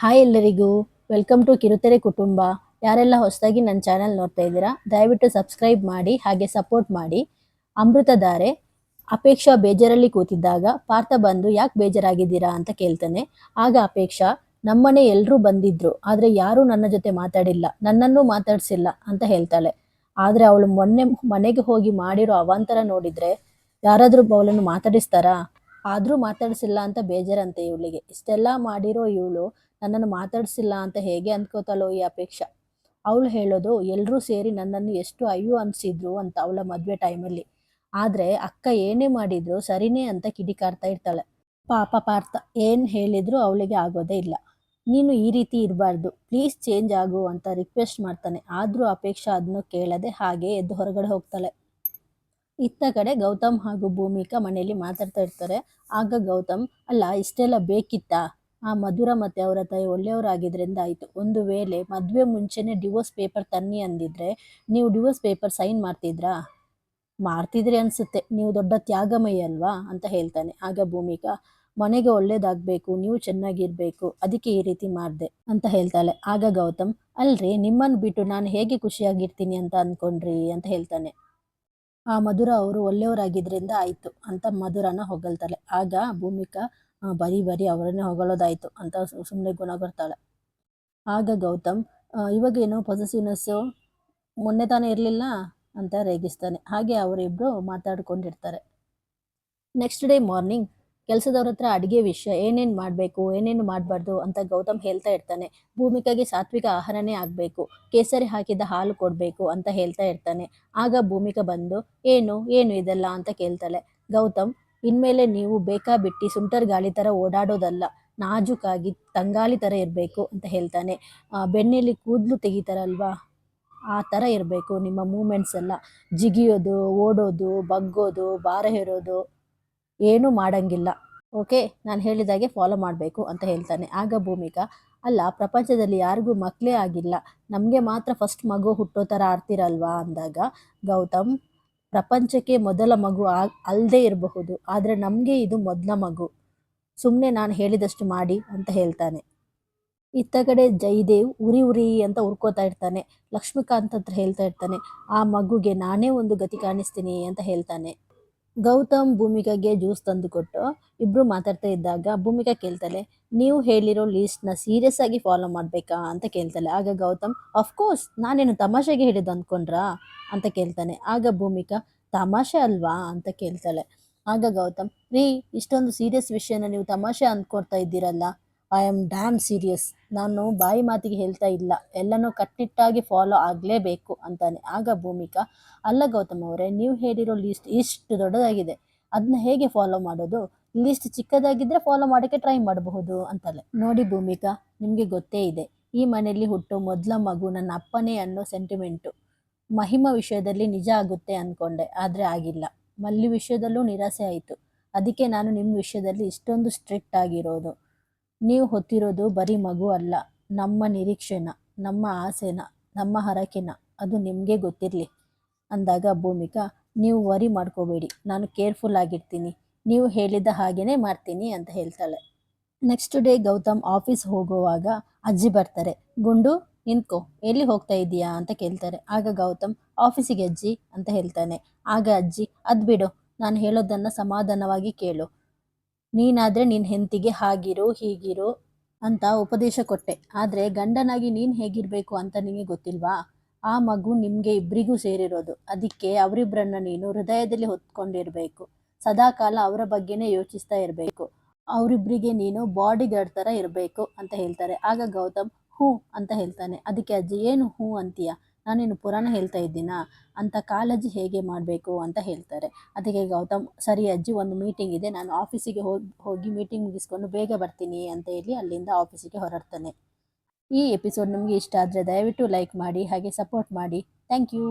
Hi ಎಲ್ಲರಿಗೂ welcome to ಕಿರುತೆರೆ ಕುಟುಂಬ. ಯಾರೆಲ್ಲ ಹೊಸದಾಗಿ ನನ್ನ ಚಾನೆಲ್ ನೋಡ್ತಾ ಇದ್ದೀರಾ, ದಯವಿಟ್ಟು ಸಬ್ಸ್ಕ್ರೈಬ್ ಮಾಡಿ, ಹಾಗೆ ಸಪೋರ್ಟ್ ಮಾಡಿ. ಅಮೃತಧಾರೆ ಅಪೇಕ್ಷಾ ಬೇಜಾರಲ್ಲಿ ಕೂತಿದ್ದಾಗ ಪಾರ್ಥ ಬಂದು ಯಾಕೆ ಬೇಜಾರಾಗಿದ್ದೀರಾ ಅಂತ ಕೇಳ್ತಾನೆ. ಆಗ ಅಪೇಕ್ಷಾ, ನಮ್ಮನೆ ಎಲ್ಲರೂ ಬಂದಿದ್ರು, ಆದರೆ ಯಾರೂ ನನ್ನ ಜೊತೆ ಮಾತಾಡಿಲ್ಲ, ನನ್ನನ್ನು ಮಾತಾಡಿಸಿಲ್ಲ ಅಂತ ಹೇಳ್ತಾಳೆ. ಆದರೆ ಅವಳು ಮೊನ್ನೆ ಮನೆಗೆ ಹೋಗಿ ಮಾಡಿರೋ ಅವಾಂತರ ನೋಡಿದ್ರೆ ಯಾರಾದರೂ ಅವಳನ್ನು ಮಾತಾಡಿಸ್ತಾರಾ? ಆದರೂ ಮಾತಾಡಿಸಿಲ್ಲ ಅಂತ ಬೇಜಾರಂತೆ ಇವಳಿಗೆ. ಇಷ್ಟೆಲ್ಲ ಮಾಡಿರೋ ಇವಳು ನನ್ನನ್ನು ಮಾತಾಡಿಸಿಲ್ಲ ಅಂತ ಹೇಗೆ ಅಂದ್ಕೋತಾಳೋ ಈ ಅಪೇಕ್ಷೆ. ಅವಳು ಹೇಳೋದು ಎಲ್ಲರೂ ಸೇರಿ ನನ್ನನ್ನು ಎಷ್ಟು ಅಯ್ಯೋ ಅನಿಸಿದ್ರು ಅಂತ ಅವಳ ಮದುವೆ ಟೈಮಲ್ಲಿ. ಆದರೆ ಅಕ್ಕ ಏನೇ ಮಾಡಿದ್ರು ಸರಿನೇ ಅಂತ ಕಿಡಿಕಾರ್ತಾ ಇರ್ತಾಳೆ. ಪಾಪ ಪಾರ್ಥ, ಏನು ಹೇಳಿದ್ರು ಅವಳಿಗೆ ಆಗೋದೇ ಇಲ್ಲ. ನೀನು ಈ ರೀತಿ ಇರಬಾರ್ದು. ಪ್ಲೀಸ್ ಚೇಂಜ್ ಆಗು ಅಂತ ರಿಕ್ವೆಸ್ಟ್ ಮಾಡ್ತಾನೆ. ಆದರೂ ಅಪೇಕ್ಷಾ ಅದನ್ನು ಕೇಳದೆ ಹಾಗೆ ಎದ್ದು ಹೊರಗಡೆ ಹೋಗ್ತಾಳೆ. ಇತ್ತ ಕಡೆ ಗೌತಮ್ ಹಾಗೂ ಭೂಮಿಕಾ ಮನೆಯಲ್ಲಿ ಮಾತಾಡ್ತಾ ಇರ್ತಾರೆ. ಆಗ ಗೌತಮ್, ಅಲ್ಲ, ಇಷ್ಟೆಲ್ಲ ಬೇಕಿತ್ತಾ? ಆ ಮಧುರ ಮತ್ತು ಅವರ ತಾಯಿ ಒಳ್ಳೆಯವರಾಗಿದ್ದರಿಂದ ಆಯಿತು. ಒಂದು ವೇಳೆ ಮದುವೆ ಮುಂಚೆನೆ ಡಿವೋರ್ಸ್ ಪೇಪರ್ ತನ್ನಿ ಅಂದಿದ್ರೆ ನೀವು ಡಿವೋರ್ಸ್ ಪೇಪರ್ ಸೈನ್ ಮಾಡ್ತಿದ್ರಾ? ಮಾಡ್ತಿದ್ರಿ ಅನಿಸುತ್ತೆ. ನೀವು ದೊಡ್ಡ ತ್ಯಾಗಮಯ ಅಲ್ವಾ ಅಂತ ಹೇಳ್ತಾನೆ. ಆಗ ಭೂಮಿಕಾ, ಮನೆಗೆ ಒಳ್ಳೇದಾಗಬೇಕು, ನೀವು ಚೆನ್ನಾಗಿರಬೇಕು, ಅದಕ್ಕೆ ಈ ರೀತಿ ಮಾಡಿದೆ ಅಂತ ಹೇಳ್ತಾಳೆ. ಆಗ ಗೌತಮ್, ಅಲ್ರಿ ನಿಮ್ಮನ್ನು ಬಿಟ್ಟು ನಾನು ಹೇಗೆ ಖುಷಿಯಾಗಿರ್ತೀನಿ ಅಂತ ಅಂದ್ಕೊಂಡ್ರಿ ಅಂತ ಹೇಳ್ತಾನೆ. ಆ ಮಧುರ ಅವರು ಒಳ್ಳೆಯವರಾಗಿದ್ದರಿಂದ ಆಯಿತು ಅಂತ ಮಧುರನ ಹೊಗಳ್ತಾಳೆ. ಆಗ ಭೂಮಿಕಾ ಬರೀ ಬರೀ ಅವರನ್ನೇ ಹೊಗಳೋದಾಯಿತು ಅಂತ ಸುಮ್ಮನೆ ಗುಣ ಬರ್ತಾಳೆ ಆಗ ಗೌತಮ್ ಇವಾಗ ಪೊಸೆಸಿವ್ನೆಸ್ಸು ಮೊನ್ನೆ ತಾನೇ ಇರಲಿಲ್ಲ ಅಂತ ರೇಗಿಸ್ತಾನೆ. ಹಾಗೆ ಅವರಿಬ್ಬರು ಮಾತಾಡ್ಕೊಂಡಿರ್ತಾರೆ. ನೆಕ್ಸ್ಟ್ ಡೇ ಮಾರ್ನಿಂಗ್ ಕೆಲಸದವ್ರ ಹತ್ರ ಅಡುಗೆ ವಿಷಯ ಏನೇನು ಮಾಡಬೇಕು ಏನೇನು ಮಾಡಬಾರ್ದು ಅಂತ ಗೌತಮ್ ಹೇಳ್ತಾ ಇರ್ತಾನೆ. ಭೂಮಿಕಾಗೆ ಸಾತ್ವಿಕ ಆಹಾರನೇ ಆಗಬೇಕು. ಕೇಸರಿ ಹಾಕಿದ ಹಾಲು ಕೊಡಬೇಕು ಅಂತ ಹೇಳ್ತಾ ಇರ್ತಾನೆ. ಆಗ ಭೂಮಿಕಾ ಬಂದು ಏನು ಏನು ಇದೆಲ್ಲ? ಅಂತ ಕೇಳ್ತಾಳೆ. ಗೌತಮ್ ಇನ್ಮೇಲೆ ನೀವು ಬೇಕಾ ಬಿಟ್ಟು ಸುಂಟರ್ ಗಾಳಿ ಥರ ಓಡಾಡೋದಲ್ಲ ನಾಜೂಕಾಗಿ ತಂಗಾಳಿ ಥರ ಇರಬೇಕು ಅಂತ ಹೇಳ್ತಾನೆ. ಆ, ಬೆನ್ನಲ್ಲಿ ಕೂದಲು ತೆಗಿತಾರಲ್ವಾ? ಆ ಥರ ಇರಬೇಕು ನಿಮ್ಮ ಮೂಮೆಂಟ್ಸ್ ಎಲ್ಲ. ಜಿಗಿಯೋದು ಓಡೋದು ಬಗ್ಗೋದು ಭಾರ ಹೇರೋದು. ಏನೂ ಮಾಡಂಗಿಲ್ಲ. ಓಕೆ? ನಾನು ಹೇಳಿದಾಗೆ ಫಾಲೋ ಮಾಡಬೇಕು ಅಂತ ಹೇಳ್ತಾನೆ. ಆಗ ಭೂಮಿಕಾ, ಅಲ್ಲ, ಪ್ರಪಂಚದಲ್ಲಿ ಯಾರಿಗೂ ಮಕ್ಕಳೇ ಆಗಿಲ್ಲ. ನಮಗೆ ಮಾತ್ರ ಫಸ್ಟ್ ಮಗು ಹುಟ್ಟೋ ಥರ ಆಡ್ತಿರಲ್ವಾ? ಅಂದಾಗ, ಗೌತಮ್, ಪ್ರಪಂಚಕ್ಕೆ ಮೊದಲ ಮಗು ಆ ಅಲ್ಲದೆ ಇರಬಹುದು. ಆದರೆ ನಮಗೆ ಇದು ಮೊದಲ ಮಗು. ಸುಮ್ಮನೆ ನಾನು ಹೇಳಿದಷ್ಟು ಮಾಡಿ, ಅಂತ ಹೇಳ್ತಾನೆ. ಇತ್ತ ಕಡೆ ಜಯದೇವ್ ಉರಿ ಉರಿ ಅಂತ ಉರ್ಕೋತಾ ಇರ್ತಾನೆ. ಲಕ್ಷ್ಮೀಕಾಂತ್ ಹತ್ರ ಹೇಳ್ತಾ ಇರ್ತಾನೆ, ಆ ಮಗುಗೆ ನಾನೇ ಒಂದು ಗತಿ ಕಾಣಿಸ್ತೀನಿ, ಅಂತ ಹೇಳ್ತಾನೆ. ಗೌತಮ್ ಭೂಮಿಕಾಗೆ ಜ್ಯೂಸ್ ತಂದುಕೊಟ್ಟು ಇಬ್ಬರು ಮಾತಾಡ್ತಾ ಇದ್ದಾಗ ಭೂಮಿಕಾ ಕೇಳ್ತಾಳೆ, ನೀವು ಹೇಳಿರೋ ಲೀಸ್ಟ್ನ ಸೀರಿಯಸ್ ಆಗಿ ಫಾಲೋ ಮಾಡಬೇಕಾ? ಅಂತ ಕೇಳ್ತಾಳೆ. ಆಗ ಗೌತಮ್ ಅಫ್ಕೋರ್ಸ್ ನಾನೇನು ತಮಾಷೆಗೆ ಹೇಳಿದ್ದು ಅಂದ್ಕೊಂಡ್ರಾ ಅಂತ ಕೇಳ್ತಾನೆ. ಆಗ ಭೂಮಿಕಾ, ತಮಾಷೆ ಅಲ್ವಾ? ಅಂತ ಕೇಳ್ತಾಳೆ. ಆಗ ಗೌತಮ್, ರೀ, ಇಷ್ಟೊಂದು ಸೀರಿಯಸ್ ವಿಷಯನ ನೀವು ತಮಾಷೆ ಅಂದ್ಕೊಡ್ತಾ ಇದ್ದೀರಲ್ಲ ಐ ಆಮ್ ಡ್ಯಾಮ್ ಸೀರಿಯಸ್ ನಾನು ಬಾಯಿ ಮಾತಿಗೆ ಹೇಳ್ತಾ ಇಲ್ಲ. ಎಲ್ಲನೂ ಕಟ್ಟಿಟ್ಟಾಗಿ ಫಾಲೋ ಆಗಲೇಬೇಕು ಅಂತಾನೆ. ಆಗ ಭೂಮಿಕಾ, ಅಲ್ಲ ಗೌತಮ್ ಅವರೇ, ನೀವು ಹೇಳಿರೋ ಲಿಸ್ಟ್ ಇಷ್ಟು ದೊಡ್ಡದಾಗಿದೆ. ಅದನ್ನ ಹೇಗೆ ಫಾಲೋ ಮಾಡೋದು? ಲಿಸ್ಟ್ ಚಿಕ್ಕದಾಗಿದ್ದರೆ ಫಾಲೋ ಮಾಡೋಕ್ಕೆ ಟ್ರೈ ಮಾಡಬಹುದು ಅಂತಲೇ ನೋಡಿ ಭೂಮಿಕಾ, ನಿಮಗೆ ಗೊತ್ತೇ ಇದೆ. ಈ ಮನೆಯಲ್ಲಿ ಹುಟ್ಟು ಮೊದಲ ಮಗು ನನ್ನ ಅಪ್ಪನೇ ಅನ್ನೋ ಸೆಂಟಿಮೆಂಟು ಮಹಿಮ ವಿಷಯದಲ್ಲಿ ನಿಜ ಆಗುತ್ತೆ ಅಂದ್ಕೊಂಡೆ ಆದರೆ ಆಗಿಲ್ಲ. ಮಲ್ಲಿ ವಿಷಯದಲ್ಲೂ ನಿರಾಸೆ ಆಯಿತು. ಅದಕ್ಕೆ ನಾನು ನಿಮ್ಮ ವಿಷಯದಲ್ಲಿ ಇಷ್ಟೊಂದು ಸ್ಟ್ರಿಕ್ಟ್ ಆಗಿರೋದು. ನೀವು ಹೊತ್ತಿರೋದು ಬರೀ ಮಗು ಅಲ್ಲ, ನಮ್ಮ ನಿರೀಕ್ಷೆನ, ನಮ್ಮ ಆಸೆನ, ನಮ್ಮ ಹರಕೆನ, ಅದು ನಿಮಗೆ ಗೊತ್ತಿರಲಿ. ಅಂದಾಗ, ಭೂಮಿಕಾ, ನೀವು ವರಿ ಮಾಡ್ಕೋಬೇಡಿ, ನಾನು ಕೇರ್ಫುಲ್ ಆಗಿರ್ತೀನಿ, ನೀವು ಹೇಳಿದ ಹಾಗೇನೆ ಮಾಡ್ತೀನಿ ಅಂತ ಹೇಳ್ತಾಳೆ. ನೆಕ್ಸ್ಟ್ ಡೇ ಗೌತಮ್ ಆಫೀಸ್ ಹೋಗುವಾಗ ಅಜ್ಜಿ ಬರ್ತಾರೆ, ಗುಂಡು, ನಿಂತ್ಕೋ, ಎಲ್ಲಿ ಹೋಗ್ತಾ ಇದ್ದೀಯಾ? ಅಂತ ಕೇಳ್ತಾರೆ. ಆಗ ಗೌತಮ್, ಆಫೀಸಿಗೆ ಅಜ್ಜಿ, ಅಂತ ಹೇಳ್ತಾನೆ. ಆಗ ಅಜ್ಜಿ, ಅದು ಬಿಡು, ನಾನು ಹೇಳೋದನ್ನು ಸಮಾಧಾನವಾಗಿ ಕೇಳು ನೀನಾದ್ರೆ ನಿನ್ನ ಹೆಂತಿಗೆ ಹಾಗಿರು, ಹೀಗಿರು ಅಂತ ಉಪದೇಶ ಕೊಟ್ಟೆ. ಆದರೆ ಗಂಡನಾಗಿ ನೀನು ಹೇಗಿರಬೇಕು ಅಂತ ನಿಮಗೆ ಗೊತ್ತಿಲ್ವಾ? ಆ ಮಗು ನಿಮಗೆ ಇಬ್ಬರಿಗೂ ಸೇರಿರೋದು. ಅದಕ್ಕೆ ಅವರಿಬ್ಬರನ್ನ ನೀನು ಹೃದಯದಲ್ಲಿ ಹೊತ್ಕೊಂಡಿರಬೇಕು. ಸದಾಕಾಲ ಅವರ ಬಗ್ಗೆನೇ ಯೋಚಿಸ್ತಾ ಇರಬೇಕು. ಅವರಿಬ್ಬರಿಗೆ ನೀನು ಬಾಡಿ ಗಾರ್ಡ್ ಥರ ಇರಬೇಕು ಅಂತ ಹೇಳ್ತಾರೆ. ಆಗ ಗೌತಮ್, ಹ್ಞೂ ಅಂತ ಹೇಳ್ತಾನೆ. ಅದಕ್ಕೆ ಅಜ್ಜಿ, ಏನು ಹ್ಞೂ ಅಂತೀಯ? ನಾನೇನು ಪುರಾಣ ಹೇಳ್ತಾ ಇದ್ದೀನಾ? ಅಂತ ಕಾಳಜಿ ಹೇಗೆ ಮಾಡಬೇಕು ಅಂತ ಹೇಳ್ತಾರೆ. ಅದಕ್ಕೆ ಗೌತಮ್, ಸರಿ ಅಜ್ಜಿ, ಒಂದು ಮೀಟಿಂಗ್ ಇದೆ. ನಾನು ಆಫೀಸಿಗೆ ಹೋಗಿ ಹೋಗಿ ಮೀಟಿಂಗ್ ಮುಗಿಸ್ಕೊಂಡು ಬೇಗ ಬರ್ತೀನಿ ಅಂತ ಹೇಳಿ ಅಲ್ಲಿಂದ ಆಫೀಸಿಗೆ ಹೊರಡ್ತಾನೆ. ಈ ಎಪಿಸೋಡ್ ನಿಮಗೆ ಇಷ್ಟ ಆದರೆ ದಯವಿಟ್ಟು ಲೈಕ್ ಮಾಡಿ, ಹಾಗೆ ಸಪೋರ್ಟ್ ಮಾಡಿ. Thank you